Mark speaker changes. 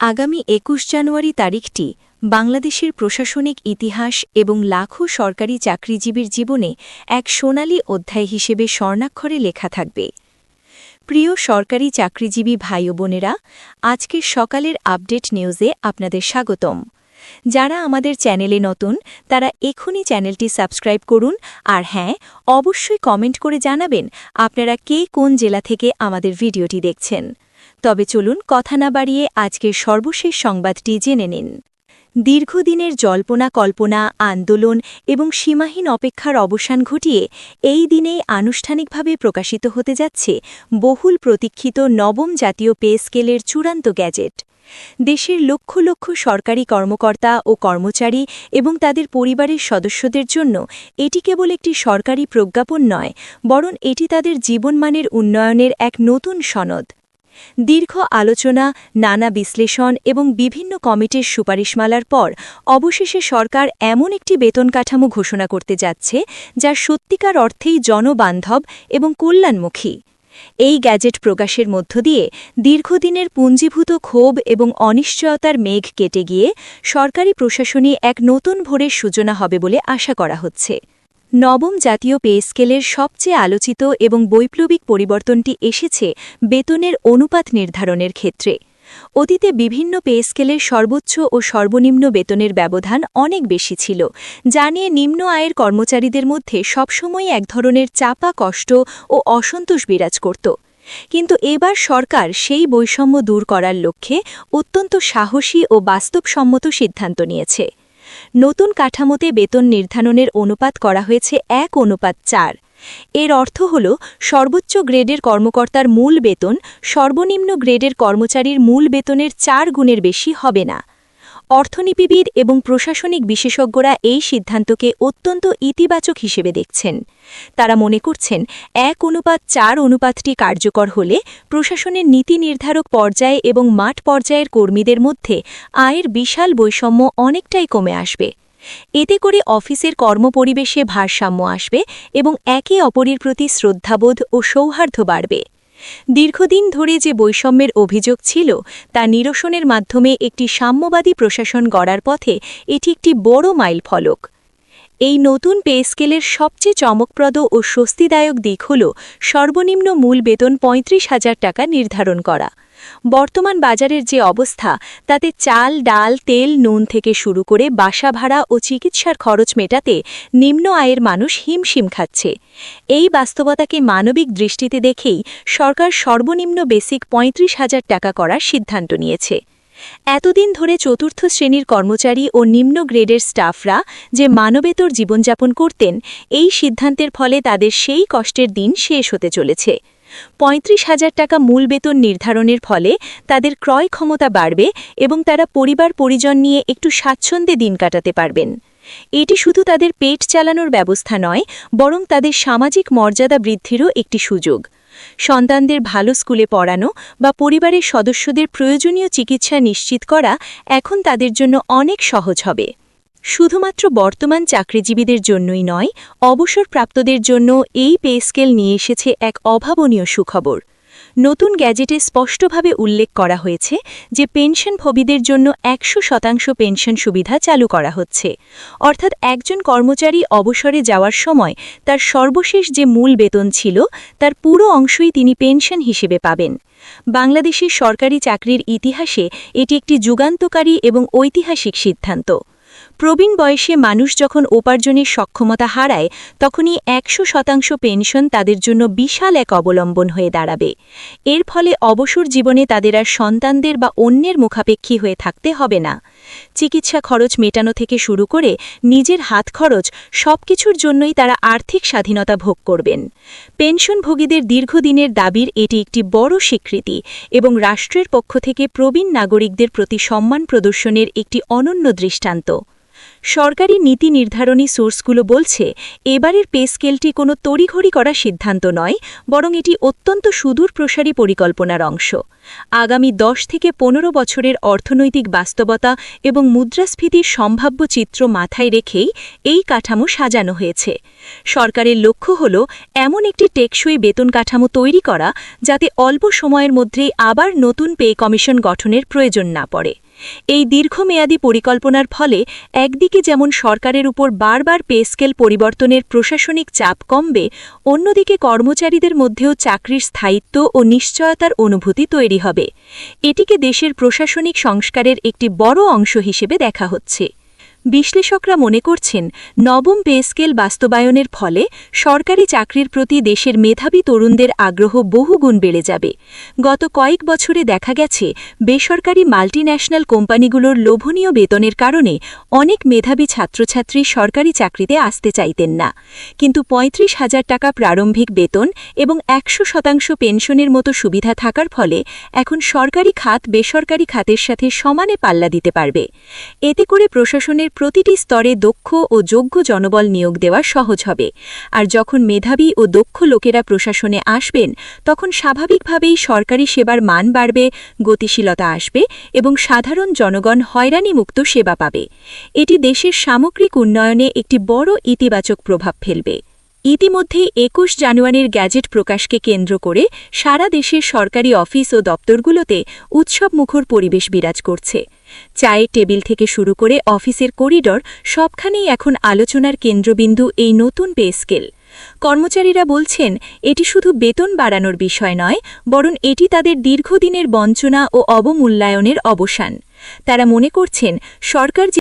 Speaker 1: আগামী একুশ জানুয়ারি তারিখটি বাংলাদেশের প্রশাসনিক ইতিহাস এবং লাখো সরকারি চাকরিজীবীর জীবনে এক সোনালী অধ্যায় হিসেবে স্বর্ণাক্ষরে লেখা থাকবে। প্রিয় সরকারি চাকরিজীবী ভাই বোনেরা, আজকের সকালের আপডেট নিউজে আপনাদের স্বাগতম। যারা আমাদের চ্যানেলে নতুন, তারা এখনই চ্যানেলটি সাবস্ক্রাইব করুন আর হ্যাঁ অবশ্যই কমেন্ট করে জানাবেন আপনারা কে কোন জেলা থেকে আমাদের ভিডিওটি দেখছেন। তবে চলুন কথা না বাড়িয়ে আজকের সর্বশেষ সংবাদটি জেনে নিন। দীর্ঘদিনের জল্পনা, কল্পনা, আন্দোলন এবং সীমাহীন অপেক্ষার অবসান ঘটিয়ে এই দিনেই আনুষ্ঠানিকভাবে প্রকাশিত হতে যাচ্ছে বহুল প্রতীক্ষিত নবম জাতীয় পে স্কেলের চূড়ান্ত গ্যাজেট। দেশের লক্ষ লক্ষ সরকারি কর্মকর্তা ও কর্মচারী এবং তাদের পরিবারের সদস্যদের জন্য এটি কেবল একটি সরকারি প্রজ্ঞাপন নয়, বরং এটি তাদের জীবনমানের উন্নয়নের এক নতুন সনদ। দীর্ঘ আলোচনা, নানা বিশ্লেষণ এবং বিভিন্ন কমিটির সুপারিশমালার পর অবশেষে সরকার এমন একটি বেতন কাঠামো ঘোষণা করতে যাচ্ছে যা সত্যিকার অর্থেই জনবান্ধব এবং কল্যাণমুখী। এই গ্যাজেট প্রকাশের মধ্য দিয়ে দীর্ঘদিনের পুঞ্জীভূত ক্ষোভ এবং অনিশ্চয়তার মেঘ কেটে গিয়ে সরকারি প্রশাসনে এক নতুন ভোরের সূচনা হবে বলে আশা করা হচ্ছে। নবম জাতীয় পে স্কেলের সবচেয়ে আলোচিত এবং বৈপ্লবিক পরিবর্তনটি এসেছে বেতনের অনুপাত নির্ধারণের ক্ষেত্রে। অতীতে বিভিন্ন পে স্কেলের সর্বোচ্চ ও সর্বনিম্ন বেতনের ব্যবধান অনেক বেশি ছিল, যা নিয়ে নিম্ন আয়ের কর্মচারীদের মধ্যে সবসময় এক ধরনের চাপা কষ্ট ও অসন্তোষ বিরাজ করত। কিন্তু এবার সরকার সেই বৈষম্য দূর করার লক্ষ্যে অত্যন্ত সাহসী ও বাস্তবসম্মত সিদ্ধান্ত নিয়েছে। নতুন কাঠামোতে বেতন নির্ধারণের অনুপাত করা হয়েছে এক অনুপাত চার। এর অর্থ হল, সর্বোচ্চ গ্রেডের কর্মকর্তার মূল বেতন সর্বনিম্ন গ্রেডের কর্মচারীর মূল বেতনের চার গুণের বেশি হবে না। অর্থনীতিবিদ এবং প্রশাসনিক বিশেষজ্ঞরা এই সিদ্ধান্তকে অত্যন্ত ইতিবাচক হিসেবে দেখছেন। তারা মনে করছেন, এক অনুপাত চার অনুপাতটি কার্যকর হলে প্রশাসনের নীতি নির্ধারক পর্যায়ে এবং মাঠ পর্যায়ের কর্মীদের মধ্যে আয়ের বিশাল বৈষম্য অনেকটাই কমে আসবে। এতে করে অফিসের কর্মপরিবেশে ভারসাম্য আসবে এবং একে অপরের প্রতি শ্রদ্ধাবোধ ও সৌহার্দ্য বাড়বে। দীর্ঘদিন ধরে যে বৈষম্যের অভিযোগ ছিল, তা নিরসনের মাধ্যমে একটি সাম্যবাদী প্রশাসন গড়ার পথে এটি একটি বড় মাইল ফলক এই নতুন পে স্কেলের সবচেয়ে চমকপ্রদ ও স্বস্তিদায়ক দিক হল সর্বনিম্ন মূল বেতন পঁয়ত্রিশ হাজার টাকা নির্ধারণ করা। বর্তমান বাজারের যে অবস্থা, তাতে চাল, ডাল, তেল, নুন থেকে শুরু করে বাসা ভাড়া ও চিকিৎসার খরচ মেটাতে নিম্ন আয়ের মানুষ হিমশিম খাচ্ছে। এই বাস্তবতাকে মানবিক দৃষ্টিতে দেখেই সরকার সর্বনিম্ন বেসিক পঁয়ত্রিশ হাজার টাকা করার সিদ্ধান্ত নিয়েছে। এতদিন ধরে চতুর্থ শ্রেণির কর্মচারী ও নিম্ন গ্রেডের স্টাফরা যে মানবেতর জীবনযাপন করতেন, এই সিদ্ধান্তের ফলে তাদের সেই কষ্টের দিন শেষ হতে চলেছে। পঁয়ত্রিশ হাজার টাকা মূল বেতন নির্ধারণের ফলে তাদের ক্রয় ক্ষমতা বাড়বে এবং তারা পরিবার পরিজন নিয়ে একটু স্বাচ্ছন্দ্যে দিন কাটাতে পারবেন। এটি শুধু তাদের পেট চালানোর ব্যবস্থা নয়, বরং তাদের সামাজিক মর্যাদা বৃদ্ধিরও একটি সুযোগ। সন্তানদের ভালো স্কুলে পড়ানো বা পরিবারের সদস্যদের প্রয়োজনীয় চিকিৎসা নিশ্চিত করা এখন তাদের জন্য অনেক সহজ হবে। শুধুমাত্র বর্তমান চাকরিজীবীদের জন্যই নয়, অবসরপ্রাপ্তদের জন্য এই পে স্কেল নিয়ে এসেছে এক অভাবনীয় সুখবর। নতুন গ্যাজেটে স্পষ্টভাবে উল্লেখ করা হয়েছে যে পেনশনভোগীদের জন্য একশো শতাংশ পেনশন সুবিধা চালু করা হচ্ছে। অর্থাৎ একজন কর্মচারী অবসরে যাওয়ার সময় তার সর্বশেষ যে মূল বেতন ছিল, তার পুরো অংশই তিনি পেনশন হিসেবে পাবেন। বাংলাদেশের সরকারি চাকরির ইতিহাসে এটি একটি যুগান্তকারী এবং ঐতিহাসিক সিদ্ধান্ত। প্রবীণ বয়সে মানুষ যখন উপার্জনের সক্ষমতা হারায়, তখনই একশো শতাংশ পেনশন তাদের জন্য বিশাল এক অবলম্বন হয়ে দাঁড়াবে। এর ফলে অবসর জীবনে তাদের আর সন্তানদের বা অন্যের মুখাপেক্ষী হয়ে থাকতে হবে না। চিকিৎসা খরচ মেটানো থেকে শুরু করে নিজের হাত খরচ সবকিছুর জন্যই তারা আর্থিক স্বাধীনতা ভোগ করবেন। পেনশনভোগীদের দীর্ঘদিনের দাবির এটি একটি বড় স্বীকৃতি এবং রাষ্ট্রের পক্ষ থেকে প্রবীণ নাগরিকদের প্রতি সম্মান প্রদর্শনের একটি অনন্য দৃষ্টান্ত। সরকারি নীতি নির্ধারণী সোর্সগুলো বলছে, এবারের পে স্কেলটি কোনো তড়িঘড়ি করা সিদ্ধান্ত নয়, বরং এটি অত্যন্ত সুদূর প্রসারী পরিকল্পনার অংশ। আগামী দশ থেকে পনেরো বছরের অর্থনৈতিক বাস্তবতা এবং মুদ্রাস্ফীতির সম্ভাব্য চিত্র মাথায় রেখেই এই কাঠামো সাজানো হয়েছে। সরকারের লক্ষ্য হল এমন একটি টেকসই বেতন কাঠামো তৈরি করা, যাতে অল্প সময়ের মধ্যেই আবার নতুন পে কমিশন গঠনের প্রয়োজন না পড়ে। এই দীর্ঘমেয়াদী পরিকল্পনার ফলে একদিকে যেমন সরকারের উপর বারবার পে স্কেল পরিবর্তনের প্রশাসনিক চাপ কমবে, অন্যদিকে কর্মচারীদের মধ্যেও চাকরির স্থায়িত্ব ও নিশ্চয়তার অনুভূতি তৈরি হবে। এটিকে দেশের প্রশাসনিক সংস্কারের একটি বড় অংশ হিসেবে দেখা হচ্ছে। বিশ্লেষকরা মনে করছেন, নবম পে স্কেল বাস্তবায়নের ফলে সরকারি চাকরির প্রতি দেশের মেধাবী তরুণদের আগ্রহ বহুগুণ বেড়ে যাবে। গত কয়েক বছরে দেখা গেছে, বেসরকারি মাল্টিন্যাশনাল কোম্পানিগুলোর লোভনীয় বেতনের কারণে অনেক মেধাবী ছাত্রছাত্রী সরকারি চাকরিতে আসতে চাইতেন না। কিন্তু পঁয়ত্রিশ হাজার টাকা প্রারম্ভিক বেতন এবং একশো শতাংশ পেনশনের মতো সুবিধা থাকার ফলে এখন সরকারি খাত বেসরকারি খাতের সাথে সমানে পাল্লা দিতে পারবে। এতে করে প্রশাসনের প্রতিটি স্তরে দক্ষ ও যোগ্য জনবল নিয়োগ দেওয়া সহজ হবে। আর যখন মেধাবী ও দক্ষ লোকেরা প্রশাসনে আসবেন, তখন স্বাভাবিকভাবেই সরকারি সেবার মান বাড়বে, গতিশীলতা আসবে এবং সাধারণ জনগণ হয়রানিমুক্ত সেবা পাবে। এটি দেশের সামগ্রিক উন্নয়নে একটি বড় ইতিবাচক প্রভাব ফেলবে। ইতিমধ্যেই একুশ জানুয়ারির গ্যাজেট প্রকাশকে কেন্দ্র করে সারা দেশের সরকারি অফিস ও দপ্তরগুলোতে উৎসবমুখর পরিবেশ বিরাজ করছে। চায়ের টেবিল থেকে শুরু করে অফিসের করিডর সবখানেই এখন আলোচনার কেন্দ্রবিন্দু এই নতুন পে স্কেল। কর্মচারীরা বলছেন, এটি শুধু বেতন বাড়ানোর বিষয় নয়, বরং এটি তাদের দীর্ঘদিনের বঞ্চনা ও অবমূল্যায়নের অবসান। তারা মনে করছেন, সরকার